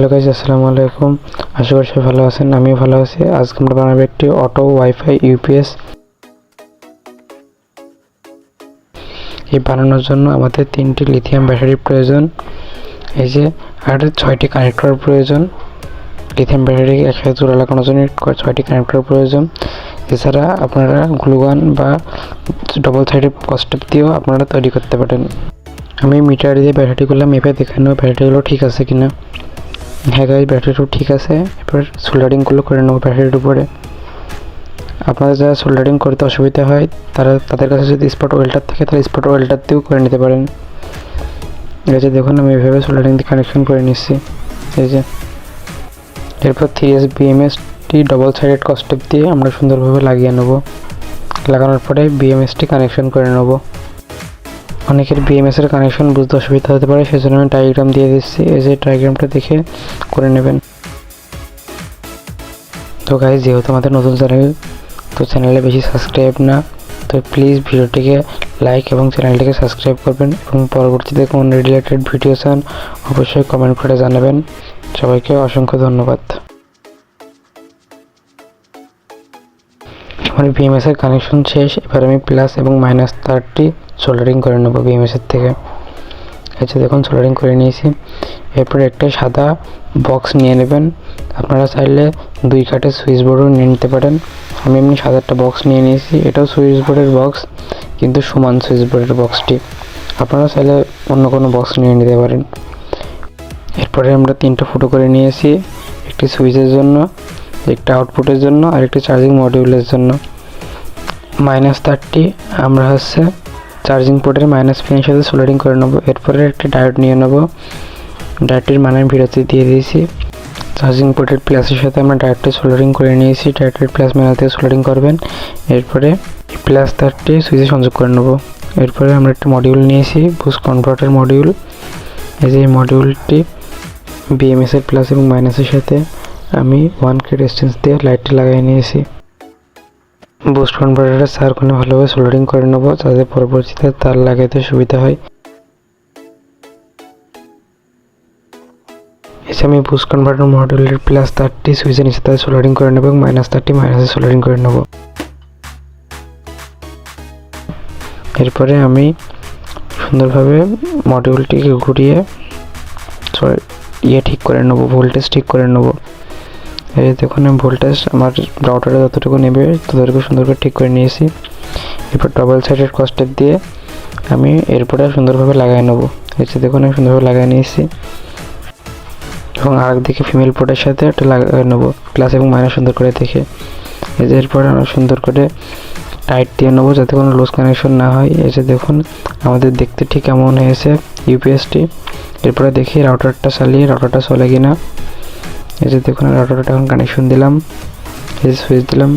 Hello guys আসসালামু আলাইকুম। আশা করি সবাই ভালো আছেন, আমিও ভালো আছি। আজকে আমরা বানাবো একটি অটো ওয়াইফাই ইউপিএস এই বানানোর জন্য আমাদের তিনটি লিথিয়াম ব্যাটারির প্রয়োজন। এই যে, আর ছয়টি কানেক্টর প্রয়োজন। লিথিয়াম ব্যাটারি একসাথে জোড়া লাগানোর জন্য ছয়টি কানেক্টর প্রয়োজন। এছাড়া আপনারা গ্লুগান বা ডবল সাইডের কস্টেপ দিয়েও আপনারা তৈরি করতে পারেন। আমি মিটার দিয়ে ব্যাটারিগুলো মেপে দেখে নেব ব্যাটারিগুলো ঠিক আছে কিনা। হ্যাঁ গাইজ ব্যাটারিটাও ঠিক আছে। এবার সোল্ডারিংগুলো করে নেব ব্যাটারির উপরে। আপনাদের যারা সোল্ডারিং করতে অসুবিধা হয়, তারা তাদের কাছে যদি স্পট ওয়েল্টার থাকে, তাহলে স্পট ওয়েল্টার দিয়েও করে নিতে পারেন। এই যে দেখুন, আমি এভাবে সোল্ডারিং দিয়ে কানেকশন করে নিচ্ছি। এই যে। এরপর থ্রি এস বিএমএসটি ডবল সাইডেড কস্টেপ দিয়ে আমরা সুন্দরভাবে লাগিয়ে নেব। লাগানোর পরে বিএমএসটি কানেকশন করে নেব। অনেকের বিএমএস এর কানেকশন বুঝতে অসুবিধা হতে পারে, সেজন্য আমি ডায়াগ্রাম দিয়ে দিচ্ছি। এই যে ডায়াগ্রামটা দেখে করে নেবেন। তো গাইজ যেহেতু আমাদের নতুন চ্যানেল তো চ্যানেলে বেশি সাবস্ক্রাইব না, তো প্লিজ ভিডিওটিকে লাইক এবং চ্যানেলটিকে সাবস্ক্রাইব করবেন এবং পরবর্তীতে কোন রিলেটেড ভিডিও চান, অবশ্যই কমেন্ট করে জানাবেন। সবাইকে অসংখ্য ধন্যবাদ। আমার বিএমএস এর কানেকশন শেষ। এবার আমি প্লাস এবং মাইনাস তারটি সোল্ডারিং করে নেব বিএমএস এর থেকে। আচ্ছা দেখুন সোল্ডারিং করে নিয়েছি। এরপর একটা সাদা বক্স নিয়ে নেবেন। আপনারা চাইলে দুই কাঠের সুইচ বোর্ডও নিয়ে নিতে পারেন। আমি এমনি সাদা একটা বক্স নিয়ে নিয়েছি। এটাও সুইচ বোর্ডের বক্স কিন্তু সমান সুইচ বোর্ডের বক্সটি আপনারা চাইলে অন্য কোনো বক্স নিয়ে নিতে পারেন। এরপরে আমরা তিনটে ফুটো করে নিয়েছি, একটি সুইচের জন্য। একটা আউটপুটের জন্য আর একটি চার্জিং মডিউলের জন্য। মাইনাস তারটি আমরা হচ্ছে চার্জিং পোর্টের মাইনাস পিনের সাথে সোল্ডারিং করে নেব। এরপরে একটি ডায়োড নিয়ে নেব। ডায়োডটির মানে আমি ভিডিওতে দিয়ে দিয়েছি। চার্জিং পোর্টের প্লাসের সাথে আমরা ডায়োডটি সোল্ডারিং করে নিয়েছি। ডায়োডের প্লাস দিয়ে সোল্ডারিং করবেন। এরপরে প্লাস তারটি সুইচে সংযোগ করে নেব। এরপরে আমরা একটা মডিউল নিয়েছি বুস্ট কনভার্টার মডিউল এই যে মডিউলটি বিএমএস এর প্লাস এবং মাইনাসের সাথে আমি ওয়ান কে ডিস্টেন্স দিয়ে লাইটটি লাগিয়ে নিয়েছি। বুস্ট কনভার্টারের সার্কুলে ভালোভাবে সোল্ডারিং করে নেব যাতে পরবর্তীতে তার লাগাইতে সুবিধা হয়। এসে আমি বুস্ট কনভার্টার মডিউলের প্লাস তারটি সুইচের নিচে তার সোল্ডারিং করে নেব এবং মাইনাস তারটি মাইনাসে সোল্ডারিং করে নেব। এরপরে আমি সুন্দরভাবে মডিউলটিকে ঘুরিয়ে সরি ইয়ে ঠিক করে নেব ভোল্টেজ ঠিক করে নেব। এই দেখুন, আমি ভোল্টেজ আমার রাউটারে যতটুকু নেবে, ততটুকু সুন্দর করে ঠিক করে নিয়েছি। এরপর ডবল সাইডের কস্টেপ দিয়ে আমি এরপরে সুন্দরভাবে লাগাই নেব। যে দেখুন, আমি সুন্দরভাবে লাগাই নিয়েছি। এবং আরেক দিকে ফিমেল পোর্টের সাথে একটা লাগাই নেব প্লাস এবং মাইনাস সুন্দর করে দেখে। যে এরপরে আমরা সুন্দর করে টাইট দিয়ে নেব, যাতে কোনো লুজ কানেকশন না হয়। যে দেখুন, আমাদের দেখতে ঠিক এমন হয়েছে ইউপিএসটি এরপরে দেখি রাউটারটা চালিয়ে রাউটারটা চলে কিনা। এই যে দেখুন রটারটা এখন কানেকশন দিলাম এই সুইচ দিলাম।